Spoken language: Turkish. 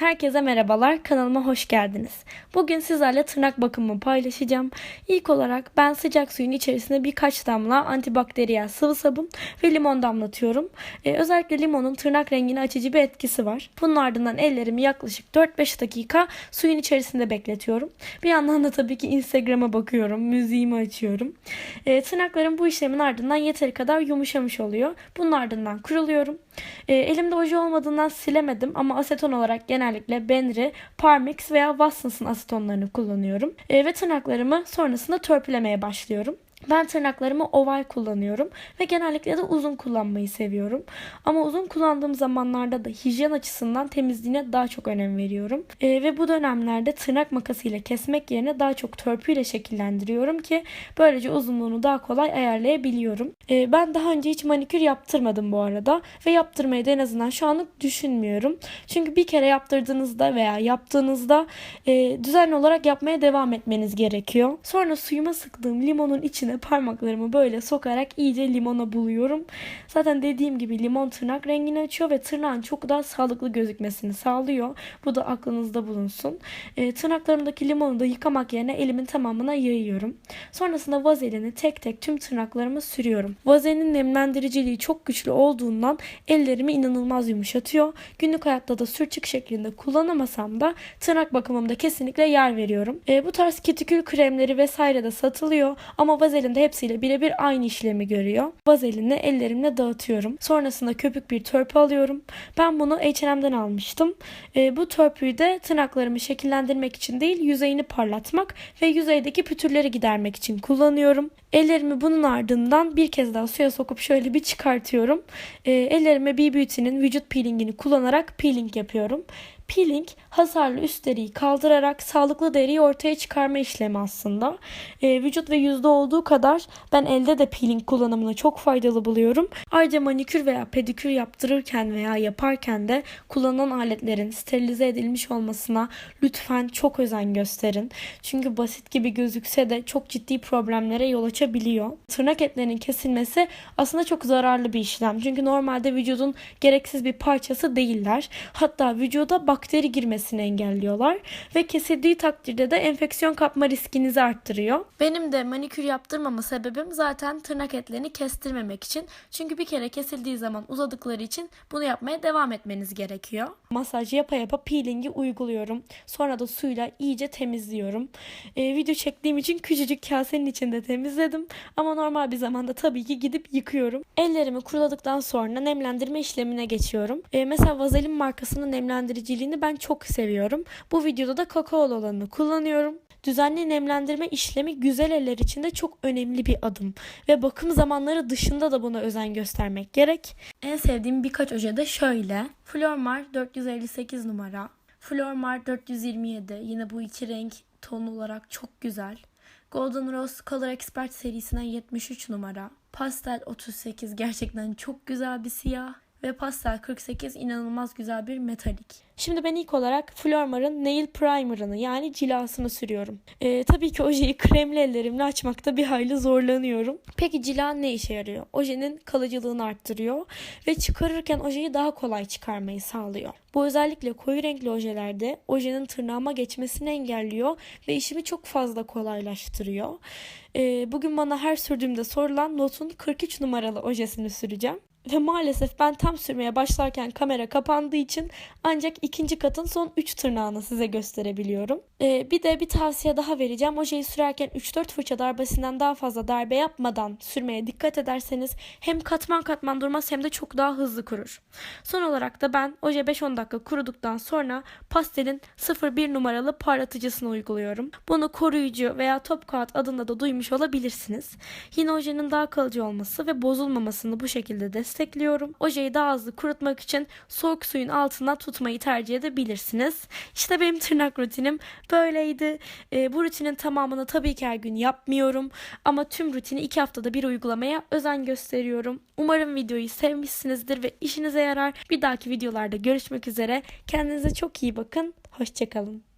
Herkese merhabalar, kanalıma hoş geldiniz. Bugün sizlerle tırnak bakımımı paylaşacağım. İlk olarak ben sıcak suyun içerisine birkaç damla antibakteriyel sıvı sabun ve limon damlatıyorum. Ee, özellikle limonun tırnak rengini açıcı bir etkisi var. Bunun ardından ellerimi yaklaşık 4-5 dakika suyun içerisinde bekletiyorum. Bir yandan da tabii ki Instagram'a bakıyorum, müziğimi açıyorum. Ee, tırnaklarım bu işlemin ardından yeteri kadar yumuşamış oluyor. Bunun ardından kuruluyorum. Ee, elimde oje olmadığından silemedim ama aseton olarak genellikle Benry, Parmix veya Watsons'ın asetonlarını kullanıyorum. Ee, ve tırnaklarımı sonrasında törpülemeye başlıyorum. Ben tırnaklarımı oval kullanıyorum ve genellikle de uzun kullanmayı seviyorum. Ama uzun kullandığım zamanlarda da hijyen açısından temizliğine daha çok önem veriyorum. Ee, ve bu dönemlerde tırnak makasıyla kesmek yerine daha çok törpüyle şekillendiriyorum ki böylece uzunluğunu daha kolay ayarlayabiliyorum. Ee, ben daha önce hiç manikür yaptırmadım bu arada ve yaptırmayı da en azından şu anlık düşünmüyorum. Çünkü bir kere yaptırdığınızda veya yaptığınızda e, düzenli olarak yapmaya devam etmeniz gerekiyor. Sonra suyuma sıktığım limonun içine parmaklarımı böyle sokarak iyice limona buluyorum. Zaten dediğim gibi limon tırnak rengini açıyor ve tırnağın çok daha sağlıklı gözükmesini sağlıyor. Bu da aklınızda bulunsun. E, tırnaklarımdaki limonu da yıkamak yerine elimin tamamına yayıyorum. Sonrasında vazelini tek tek tüm tırnaklarıma sürüyorum. Vazelinin nemlendiriciliği çok güçlü olduğundan ellerimi inanılmaz yumuşatıyor. Günlük hayatta da sürçük şeklinde kullanamasam da tırnak bakımımda kesinlikle yer veriyorum. E, bu tarz kitikül kremleri vesaire de satılıyor ama vazelin de hepsiyle birebir aynı işlemi görüyor. Vazelinle ellerimle dağıtıyorum. Sonrasında köpük bir törpü alıyorum. Ben bunu H&M'den almıştım. E, bu törpüyü de tırnaklarımı şekillendirmek için değil yüzeyini parlatmak ve yüzeydeki pütürleri gidermek için kullanıyorum. Ellerimi bunun ardından bir kez daha suya sokup şöyle bir çıkartıyorum. E, ellerime B Beauty'nin vücut peelingini kullanarak peeling yapıyorum. Peeling hasarlı üst deriyi kaldırarak sağlıklı deriyi ortaya çıkarma işlemi aslında. E, vücut ve yüzde olduğu kadar ben elde de peeling kullanımını çok faydalı buluyorum. Ayrıca manikür veya pedikür yaptırırken veya yaparken de kullanılan aletlerin sterilize edilmiş olmasına lütfen çok özen gösterin. Çünkü basit gibi gözükse de çok ciddi problemlere yol açabiliyor. Tırnak etlerinin kesilmesi aslında çok zararlı bir işlem. Çünkü normalde vücudun gereksiz bir parçası değiller. Hatta vücuda bakteri girmesini engelliyorlar ve kesildiği takdirde de enfeksiyon kapma riskinizi arttırıyor. Benim de manikür yaptırmama sebebim zaten tırnak etlerini kestirmemek için. Çünkü bir kere kesildiği zaman uzadıkları için bunu yapmaya devam etmeniz gerekiyor. Masaj yapa yapa peelingi uyguluyorum. Sonra da suyla iyice temizliyorum. Ee, video çektiğim için küçücük kasenin içinde temizledim. Ama normal bir zamanda tabii ki gidip yıkıyorum. Ellerimi kuruladıktan sonra nemlendirme işlemine geçiyorum. Ee, mesela Vazelin markasının nemlendiriciliğini ben çok seviyorum. Bu videoda da kakaolu olanını kullanıyorum. Düzenli nemlendirme işlemi güzel eller için de çok önemli bir adım ve bakım zamanları dışında da buna özen göstermek gerek. En sevdiğim birkaç oje de şöyle. Flormar 458 numara, Flormar 427 yine bu iki renk ton olarak çok güzel. Golden Rose Color Expert serisinden 73 numara. Pastel 38 gerçekten çok güzel bir siyah. Ve Pastel 48 inanılmaz güzel bir metalik. Şimdi ben ilk olarak Flormar'ın Nail Primer'ını yani cilasını sürüyorum. Ee, tabii ki ojeyi kremli ellerimle açmakta bir hayli zorlanıyorum. Peki cila ne işe yarıyor? Ojenin kalıcılığını arttırıyor ve çıkarırken ojeyi daha kolay çıkarmayı sağlıyor. Bu özellikle koyu renkli ojelerde ojenin tırnağıma geçmesini engelliyor ve işimi çok fazla kolaylaştırıyor. Ee, bugün bana her sürdüğümde sorulan Not'un 43 numaralı ojesini süreceğim. Ve maalesef ben tam sürmeye başlarken kamera kapandığı için ancak ikinci katın son 3 tırnağını size gösterebiliyorum. Ee, bir de bir tavsiye daha vereceğim. Ojeyi sürerken 3-4 fırça darbesinden daha fazla darbe yapmadan sürmeye dikkat ederseniz hem katman katman durmaz hem de çok daha hızlı kurur. Son olarak da ben oje 5-10 dakika kuruduktan sonra pastelin 01 numaralı parlatıcısını uyguluyorum. Bunu koruyucu veya top kağıt adında da duymuş olabilirsiniz. Yine ojenin daha kalıcı olması ve bozulmamasını bu şekilde destekliyorum. Ojeyi daha hızlı kurutmak için soğuk suyun altına tutmayı tercih edebilirsiniz. İşte benim tırnak rutinim böyleydi. E, bu rutinin tamamını tabii ki her gün yapmıyorum. Ama tüm rutini iki haftada bir uygulamaya özen gösteriyorum. Umarım videoyu sevmişsinizdir ve işinize yarar. Bir dahaki videolarda görüşmek üzere. Kendinize çok iyi bakın. Hoşçakalın.